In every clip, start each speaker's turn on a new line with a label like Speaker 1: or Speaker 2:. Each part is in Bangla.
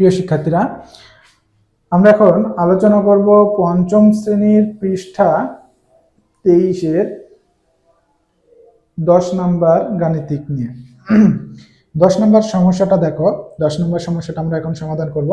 Speaker 1: প্রিয় শিক্ষার্থীরা, আমরা এখন আলোচনা করব পঞ্চম শ্রেণির পৃষ্ঠা তেইশের দশ নাম্বার গাণিতিক নিয়ে। দশ নম্বর সমস্যাটা দেখো, দশ নম্বর সমস্যাটা আমরা এখন সমাধান করব।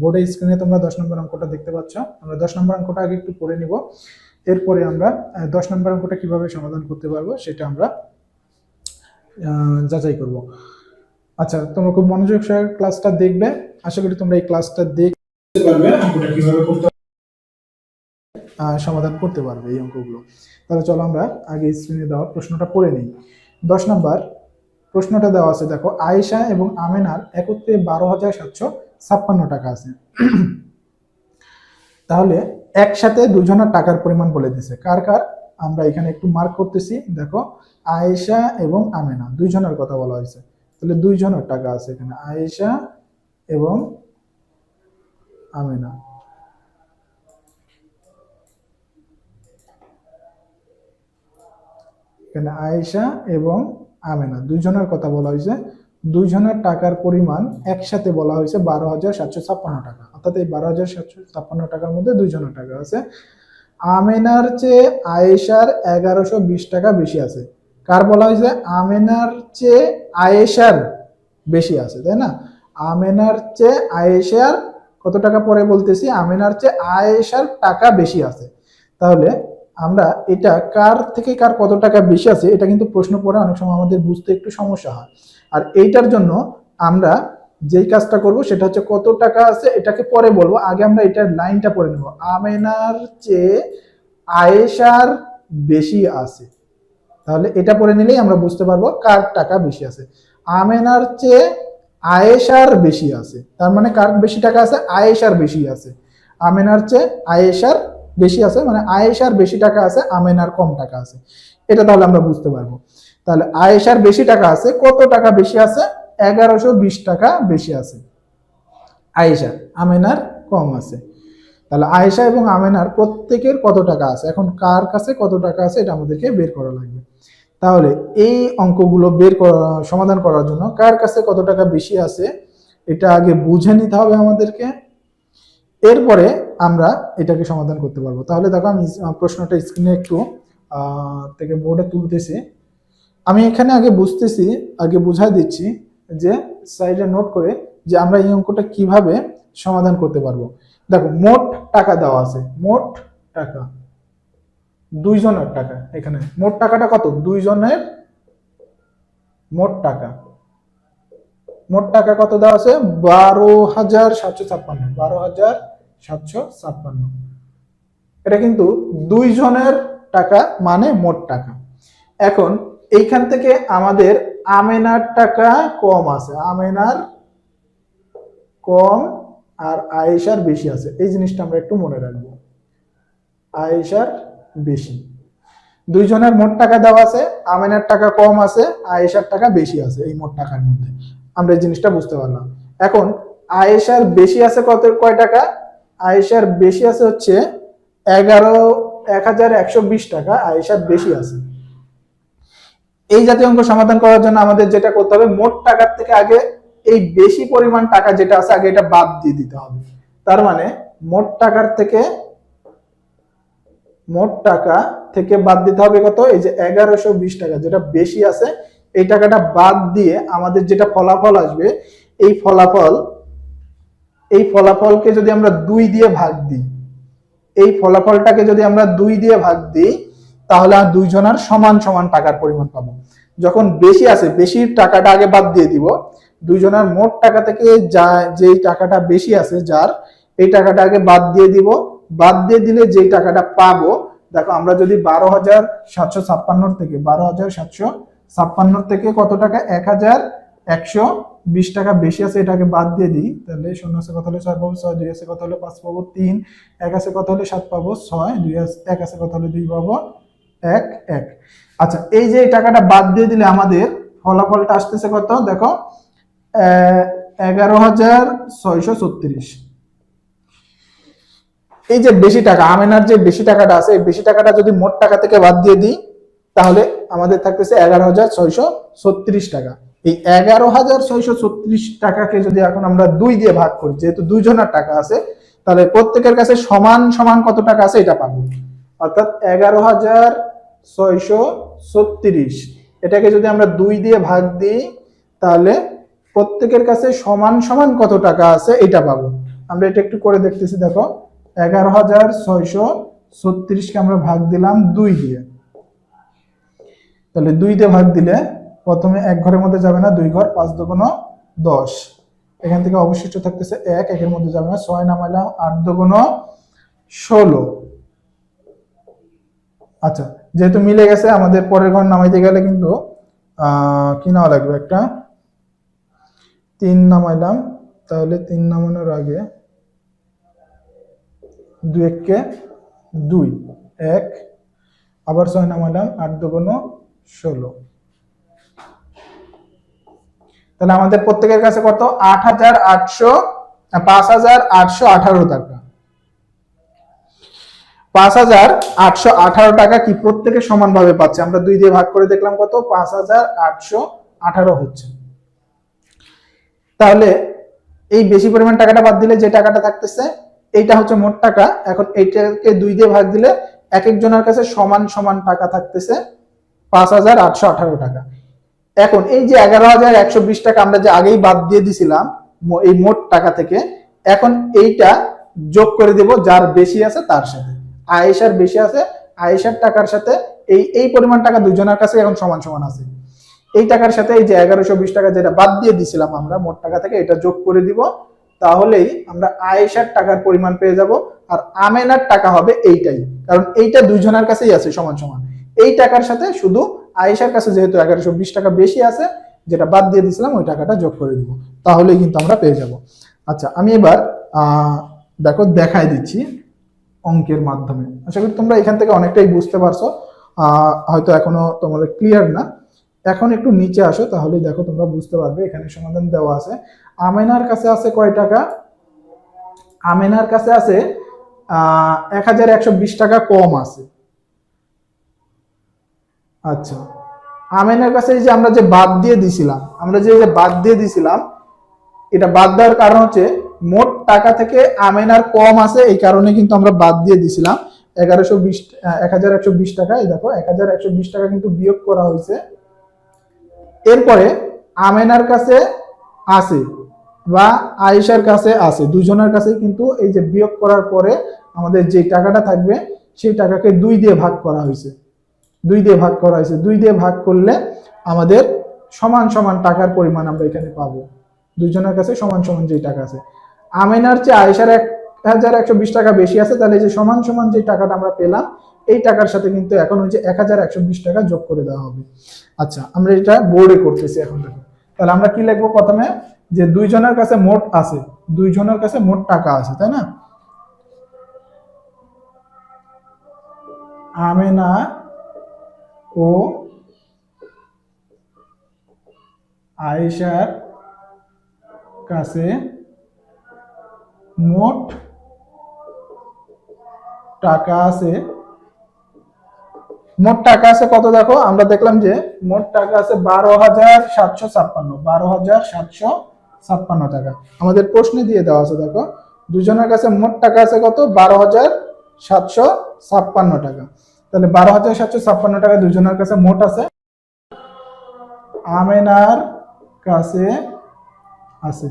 Speaker 1: বোর্ডের স্ক্রিনে তোমরা দশ নম্বর অঙ্কটা দেখতে পাচ্ছ। আমরা দশ নম্বর অঙ্কটা আগে একটু পড়ে নিব। এরপরে আমরা দশ নম্বর অঙ্কটা কীভাবে সমাধান করতে পারব সেটা আমরা যাচাই করব। আচ্ছা তোমরা খুব মনোযোগ সহকারে ক্লাসটা দেখবে। আশা করি তোমরা এই ক্লাসটা দেখতে পারবে কীভাবে করতে সমাধান করতে পারবে এই অঙ্কগুলো। তাহলে চলো আমরা আগে স্ক্রিনে দেওয়া প্রশ্নটা পড়ে নিই। দশ নম্বর, প্রশ্নটা দেওয়া আছে, দেখো, আয়েশা এবং আমেনার একত্রে বারো হাজার সাতশো ছাপ্পান্ন টাকা আছে। তাহলে একসাথে দুজনের টাকার পরিমাণ বলে দিছে কার কার? আমরা এখানে একটু মার্ক করতেছি, দেখো, আয়েশা এবং আমেনা, দুইজনের কথা বলা হয়েছে। তাহলে দুইজনের টাকা আছে এখানে, আয়েশা এবং আমেনা। এখানে আয়েশা এবং আমেনা, দুইজনের কথা বলা হয়েছে। দুইজনের টাকার পরিমাণ একসাথে বলা হয়েছে বারো হাজার সাতশো ছাপ্পান্ন টাকা। অর্থাৎ এই বারো হাজার সাতশো ছাপ্পান্ন টাকার মধ্যে দুইজনের টাকা আছে। আমেনার চেয়ে আয়েশার এগারোশো বিশ টাকা বেশি আছে। কার বলা হয়েছে? আমেনার চেয়ে আয়েশার বেশি আছে, তাই না? আমেনার চেয়ে আয়েশার কত টাকা পরে বলতেছি? আমেনার চেয়ে আয়েশার টাকা বেশি আছে। তাহলে আমরা এটা কার থেকে কার কত টাকা বেশি আছে, এটা কিন্তু প্রশ্ন পড়ে অনেক সময় আমাদের বুঝতে একটু সমস্যা হয়। আর এইটার জন্য আমরা যেই কাজটা করব সেটা হচ্ছে কত টাকা আছে এটাকে পরে বলব। আগে আমরা এটার লাইনটা পরে নেব। আমেনার চেয়ে আয়েশার বেশি আছে। তাহলে এটা পড়ে নিলেই আমরা বুঝতে পারব কার টাকা বেশি আছে। আমেনার চেয়ে আয়েশার বেশি আছে। তার মানে কার বেশি টাকা আছে? আয়েশার বেশি আছে। আমেনার চেয়ে আয়েশার বেশি আছে মানে আয়েশার বেশি টাকা আছে, আমেনার কম টাকা আছে। এটা তাহলে আমরা বুঝতে পারব। তাহলে আয়েশার বেশি টাকা আছে, কত টাকা বেশি আছে? এগারোশো বিশ টাকা বেশি আছে। আয়েশার, আমেনার কম আছে। তাহলে আয়েশা এবং আমেনার প্রত্যেকের কত টাকা আছে? এখন কার কাছে কত টাকা আছে এটা আমাদেরকে বের করা লাগবে। তাহলে এই অঙ্কগুলো বের করা, সমাধান করার জন্য কার কাছে কত টাকা বেশি আছে এটা আগে বুঝে নিতে হবে আমাদেরকে। এরপরে আমরা এটাকে সমাধান করতে পারব। তাহলে দেখো আমি প্রশ্নটা স্ক্রিনে একটু থেকে বোর্ডে তুলতেছি। আমি এখানে আগে বুঝতেছি, আগে বুঝাই দিচ্ছি যে সাইডে নোট করে যে আমরা এই অঙ্কটা কীভাবে সমাধান করতে পারব। দেখো, মোট টাকা দেওয়া আছে, মোট টাকা দুইজনের টাকা এখানে। মোট টাকাটা কত? দুইজনের মোট টাকা। মোট টাকা কত দেওয়া আছে? বারো হাজার সাতশো ছাপ্পান্ন, বারো হাজার সাতশো ছাপ্পান্ন। এটা কিন্তু দুইজনের টাকা মানে মোট টাকা। এখন এইখান থেকে আমাদের আমেনার টাকা কম আছে, আমেনার কম আর আয়েশার বেশি আছে। এই জিনিসটা আমরা একটু মনে রাখব। আয়েশার বেশি। দুইজনের মোট টাকা দেওয়া আছে, আমেনার টাকা কম আছে, আয়েশার টাকা বেশি আছে এই মোট টাকার মধ্যে। আমরা এই জিনিসটা বুঝতে পারলাম। এখন, আয়েশার বেশি আছে কত, কয় টাকা? আয়েশার বেশি আছে হচ্ছে এগারো, এক হাজার একশো বিশ টাকা, আয়েশার বেশি আছে। এই জাতীয় অঙ্ক সমাধান করার জন্য আমাদের যেটা করতে হবে, মোট টাকার থেকে আগে এই বেশি পরিমাণ টাকা যেটা আছে, আগে এটা বাদ দিয়ে দিতে হবে। তার মানে মোট টাকার থেকে, মোট টাকা থেকে বাদ দিতে হবে কত? এই যে এগারোশো বিশ টাকা, যেটা বেশি আছে, এই টাকাটা বাদ দিয়ে আমাদের যেটা ফলাফল আসবে, এই ফলাফল, এই ফলাফলকে যদি আমরা দুই দিয়ে ভাগ দিই, এই ফলাফলটাকে যদি আমরা দুই দিয়ে ভাগ দিই, তাহলে দুইজনের সমান সমান টাকার পরিমাণ পাবো। যখন বেশি আছে, বেশি টাকাটা আগে বাদ দিয়ে দিব দুইজনের মোট টাকা থেকে যা যেই টাকাটা বেশি আছে যার, এই টাকাটা আগে বাদ দিয়ে দিব। বাদ দিয়ে দিলে যেই টাকাটা পাবো, দেখো আমরা যদি বারো হাজার সাতশো ছাপ্পান্নর থেকে, বারো হাজার সাতশো ছাপ্পান্নর থেকে কত টাকা? এক হাজার একশো বিশ টাকা বেশি আছে, এটাকে বাদ দিয়ে দিই। তাহলে শূন্য আছে কত হলে ছয় পাবো ছয়, দুই আছে কত হলে পাঁচ পাবো তিন, এক আছে কত হলে সাত পাবো ছয়, দুই এক আছে কত হলে দুই পাবো এক এক। আচ্ছা এই যে টাকাটা বাদ দিয়ে দিলে আমাদের ফলাফলটা আসতেছে কত? দেখো এগারো হাজার ছয়শো ছত্রিশ। এই যে বেশি টাকা, আমেনার যে বেশি টাকাটা আছে, এই বেশি টাকাটা যদি মোট টাকা থেকে বাদ দিয়ে দিই, তাহলে আমাদের থাকতেছে এগারো হাজার ছয়শো ছত্রিশ টাকা। এই এগারো হাজার ছয়শো ছত্রিশ টাকাকে যদি এখন আমরা দুই দিয়ে ভাগ করি, যেহেতু দুইজনের টাকা আছে, তাহলে প্রত্যেকের কাছে সমান সমান কত টাকা আছে এটা পাবো। অর্থাৎ এগারো হাজার ছয়শো ছত্রিশ। এটাকে যদি আমরা দুই দিয়ে ভাগ দিই, তাহলে প্রত্যেকের কাছে সমান সমান কত টাকা আছে এটা পাবো। আমরা এটা একটু করে দেখতেছি, দেখো। এগারো হাজার ছয়শো ছত্রিশকে আমরা ভাগ দিলাম দুই দিয়ে। তাহলে দুই দিয়ে ভাগ দিলে প্রথমে এক ঘরের মধ্যে যাবে না, দুই ঘর, পাঁচ দুগুণ দশ। এখান থেকে অবশিষ্ট থাকতেছে এক, একের মধ্যে যাবে না, ছয় নামাইলাম আট দুগুণ ষোলো। আচ্ছা যেহেতু মিলে গেছে, আমাদের পরের ঘর নামাইতে গেলে কিন্তু কি নেওয়া লাগবে একটা? তিন নামাইলাম, তাহলে তিন নামানোর আগে দুই এককে দুই, এক, আবার ছয় নামাইলাম, আট দুগুণ ষোলো। তাহলে আমাদের প্রত্যেকের কাছে কত? আট হাজার আটশো, পাঁচ হাজার আটশো আঠারো টাকা। পাঁচ হাজার আটশো আঠারো টাকা কি প্রত্যেকে সমানভাবে পাচ্ছে? আমরা দুই দিয়ে ভাগ করে দেখলাম কত? পাঁচ হাজার আটশো আঠারো হচ্ছে। তাহলে এই বেশি পরিমাণ টাকাটা বাদ দিলে যে টাকাটা থাকতেছে, এইটা হচ্ছে মোট টাকা। এখন এইটাকে দুই দিয়ে ভাগ দিলে এক একজনের কাছে সমান সমান টাকা থাকতেছে পাঁচ হাজার আটশো আঠারো টাকা। এখন এই যে এগারো হাজার একশো বিশ টাকা আমরা যে আগেই বাদ দিয়ে দিছিলাম এই মোট টাকা থেকে, এখন এইটা যোগ করে দেব যার বেশি আছে তার সাথে। আয়েশার বেশি আছে, আয়েশার টাকার সাথে এই এই পরিমাণ টাকা দুজনের কাছে এখন সমান সমান আছে। এই টাকার সাথে এই যে এগারোশো বিশ টাকা যেটা বাদ দিয়ে দিছিলাম আমরা, মোট টাকা থেকে এটা যোগ করে দিব, তাহলেই আমরা আয়েশার টাকার পরিমাণ পেয়ে যাব আর আমেনার টাকা হবে এইটাই। কারণ এইটা দুইজনের কাছেই আছে সমান সমান। এই টাকার সাথে শুধু আয়েশার কাছে যেহেতু এগারোশো বিশ টাকা বেশি আছে, যেটা বাদ দিয়ে দিছিলাম, ওই টাকাটা যোগ করে দিব। তাহলেই কিন্তু আমরা পেয়ে যাব। আচ্ছা আমি এবার দেখো দেখাই দিচ্ছি অঙ্কের মাধ্যমে। আশা করি তোমরা এখান থেকে অনেকটাই বুঝতে পারছ। হয়তো এখনও তোমাদের ক্লিয়ার না। এখন একটু নিচে আসো তাহলে দেখো তোমরা বুঝতে পারবে, এখানে সমাধান দেওয়া আছে। আমেনার কাছে আছে কয় টাকা? আমেনার কাছে আছে এক হাজার একশো বিশ টাকা কম আছে। আচ্ছা আমেনার কাছে এই যে আমরা যে বাদ দিয়ে দিছিলাম, আমরা যে বাদ দিয়ে দিছিলাম, এটা বাদ দেওয়ার কারণ হচ্ছে মোট টাকা থেকে আমেনার কম আছে, এই কারণে কিন্তু আমরা বাদ দিয়ে দিছিলাম। এগারোশো বিশ এক হাজার একশো বিশ টাকা, এই দেখো, এক হাজার একশো বিশ টাকা কিন্তু বিয়োগ করা হয়েছে। এরপরে আমেনার কাছে আছে বা আয়েশার কাছে আছে দুজনের কাছে কিন্তু এই যে বিয়োগ করার পরে আমাদের যে টাকাটা থাকবে, সেই টাকাকে দুই দিয়ে ভাগ করা হয়েছে। দুই দিয়ে ভাগ করা হয়েছে। দুই দিয়ে ভাগ করলে আমাদের সমান সমান টাকার পরিমাণ আমরা এখানে পাবো। দুইজনের কাছে সমান সমান যে টাকা আছে। আমেনার চেয়ে আয়েশার এক হাজার একশো বিশ টাকা বেশি আছে, তাহলে যে সমান সমান যে টাকাটা আমরা পেলাম, এই টাকার সাথে কিন্তু এখন ওই যে এক হাজার একশো বিশ টাকা যোগ করে দেওয়া হবে। আচ্ছা আমরা এটা বোর্ডে করতেছি এখন দেখো। তাহলে আমরা কি লিখব প্রথমে? যে দুইজনের কাছে মোট আছে, দুইজনের কাছে মোট টাকা আছে, তাই না? আমেনা ও আয়েশার কাছে মোট টাকা আছে। মোট টাকা আছে কত দেখো? আমরা দেখলাম যে মোট টাকা আছে বারো হাজার সাতশো ছাপ্পান্ন, বারো হাজার সাতশো ছাপ্পান্ন টাকা। আমাদের প্রশ্নে দিয়ে দেওয়া আছে দেখো। দুজনের কাছে মোট টাকা আছে কত? বারো হাজার সাতশো ছাপ্পান্ন টাকা। তাহলে বারো হাজার সাতশো ছাপ্পান্ন টাকা দুজনের কাছে মোট আছে। আমেনার কাছে আছে।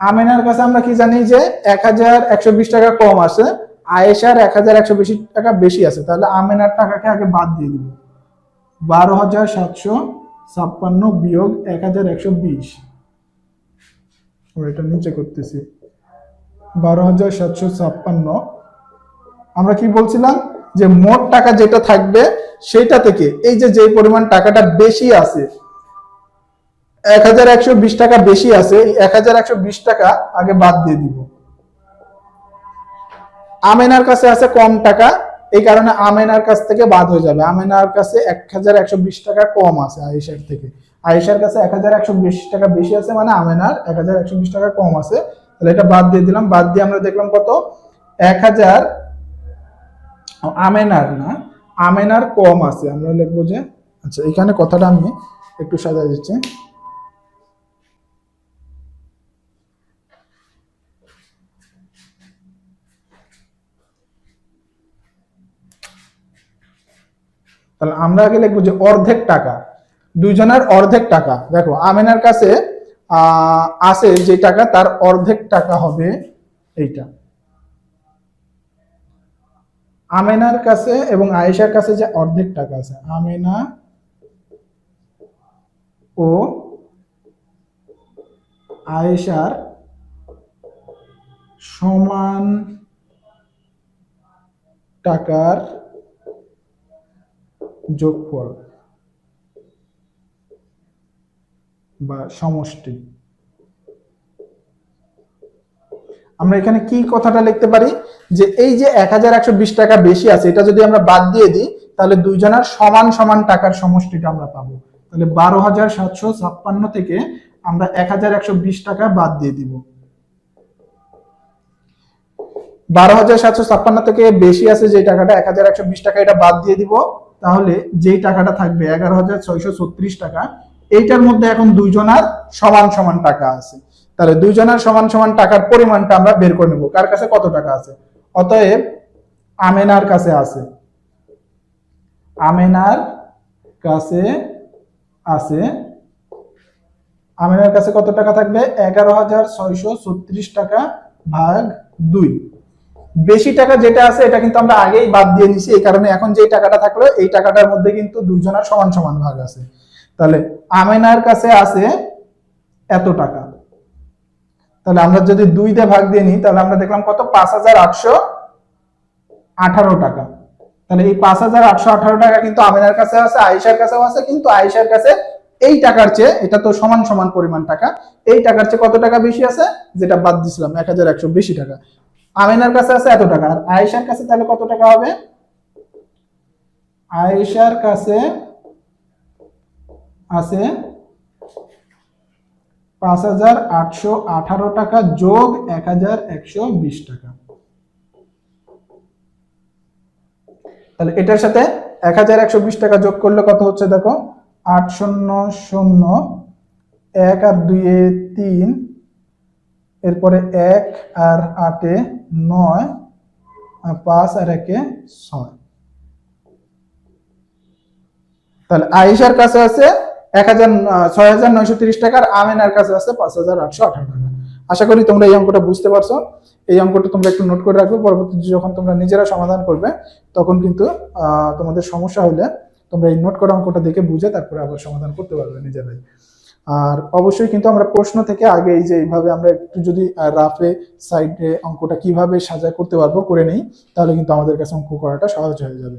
Speaker 1: আমেনার কাছে আমরা কি জানি যে এক হাজার একশো বিশ টাকা কম আছে, আয়েশার এক হাজার একশো বেশি টাকা বেশি আছে, তাহলে আমেনার টাকাকে আগে বাদ দিয়ে দিব। বারো হাজার সাতশো ছাপ্পান্ন বিয়োগ এক হাজার একশো বিশ। আমরা এটা নিচে করতেছি। বারো হাজার সাতশো ছাপ্পান্ন। আমরা কি বলছিলাম যে মোট টাকা যেটা থাকবে সেটা থেকে এই যে যে পরিমাণ টাকাটা বেশি আছে এক হাজার একশো বিশ টাকা বেশি আছে এক হাজার একশো বিশ টাকা আগে বাদ দিয়ে দিব। আমেনার কাছে আছে কম টাকা, এই কারণে আমেনার কাছ থেকে বাদ হয়ে যাবে। আমেনার কাছে এক হাজার একশো বিশ টাকা কম আছে আয়েশার থেকে। আয়েশার কাছে এক হাজার একশো বিশ টাকা বেশি আছে মানে আমেনার এক হাজার একশো বিশ টাকা কম আছে। তাহলে এটা বাদ দিয়ে দিলাম। বাদ দিয়ে আমরা দেখলাম কত? এক হাজার আমেনার না, আমেনার কম আছে। আমরা লিখব যে আচ্ছা এখানে কথাটা আমি একটু সাজা দিচ্ছি। তাহলে আমরা আগে লিখব যে অর্ধেক টাকা। দুইজনের অর্ধেক টাকা। দেখো, আমেনার কাছে আছে যে টাকা, তার অর্ধেক টাকা হবে এইটা। আমেনার কাছে এবং আয়েশার কাছে যে অর্ধেক টাকা আছে, আমেনা ও আয়েশার সমান টাকার যোগফল বা সমষ্টি। আমরা এখানে কি কথাটা লিখতে পারি? যে এই যে এক হাজার একশো বিশ টাকা বেশি আছে, এটা যদি আমরা বাদ দিয়ে দিই, তাহলে দুইজনের সমান সমান টাকার সমষ্টিটা আমরা পাবো। তাহলে বারো হাজার সাতশো ছাপ্পান্ন থেকে আমরা এক হাজার একশো বিশ টাকা বাদ দিয়ে দিব। বারো হাজার সাতশো ছাপ্পান্ন থেকে বেশি আছে যে টাকাটা, এক হাজার একশো বিশ টাকা এটা বাদ দিয়ে দিব। তাহলে যেই টাকাটা থাকবে এগারো হাজার ছয়শো ছত্রিশ টাকা, এইটার মধ্যে এখন দুইজনার সমান সমান টাকা আছে। তাহলে দুইজনের সমান সমান টাকার পরিমাণটা আমরা বের করে নেব। কার কাছে কত টাকা আছে? অতএব আমেনার কাছে আছে। আমেনার কাছে আছে। আমেনার কাছে কত টাকা থাকবে? এগারো হাজার ছয়শো ছত্রিশ টাকা ভাগ দুই। বেশি টাকা যেটা আছে, এটা কিন্তু আমরা আগেই বাদ দিয়ে নিছি এই কারণে এখন যে টাকাটা থাকল, এই টাকাটার মধ্যে কিন্তু দুইজনের সমান সমান ভাগ আছে। তাহলে আমেনার কাছে আছে এত টাকা। তাহলে আমরা যদি দুই দিয়ে ভাগ দিয়ে নিই, তাহলে আমরা দেখলাম কত? পাঁচ হাজার আটশো আঠারো টাকা। তাহলে এই পাঁচ হাজার আটশো আঠারো টাকা কিন্তু আমিনার কাছে আছে, আয়েশার কাছেও আছে, কিন্তু আয়েশার কাছে এই টাকার চেয়ে এটা তো সমান সমান পরিমাণ টাকা। এই টাকার চেয়ে কত টাকা বেশি আছে? যেটা বাদ দিছিলাম, এক হাজার একশো বেশি টাকা। আমিনার কাছে আছে এত টাকা। আর আয়েশার কাছে তাহলে কত টাকা হবে? আয়েশার কাছে আছে পাঁচ হাজার আটশো আঠারো টাকা যোগ এক হাজার একশো বিশ টাকা। তাহলে এটার সাথে এক হাজার একশো বিশ টাকা যোগ করলে কত হচ্ছে দেখো? আট শূন্য শূন্য এক আর দুইয়ে তিন এরপরে এক আর আটে নয়, আর পাঁচ আর একে ছয়। তাহলে আয়েশার কাছে আছে এক হাজার, ছয় হাজার নয়শো তিরিশ টাকার আমেনার কাছে আছে পাঁচ হাজার আটশো আঠারো টাকা। আশা করি তোমরা এই অঙ্কটা বুঝতে পারছ। এই অঙ্কটা তোমরা একটু নোট করে রাখবে। পরবর্তীতে যখন তোমরা নিজেরা সমাধান করবে, তখন কিন্তু তোমাদের সমস্যা হলে তোমরা এই নোট করা অঙ্কটা দেখে বুঝে তারপরে আবার সমাধান করতে পারবে নিজেরাই। আর অবশ্যই কিন্তু আমরা প্রশ্ন থেকে আগে এই যে এইভাবে আমরা একটু যদি রাফে সাইডে অঙ্কটা কীভাবে সাজা করতে পারব করে নেই, তাহলে কিন্তু আমাদের কাছে অঙ্ক করাটা সহজ হয়ে যাবে।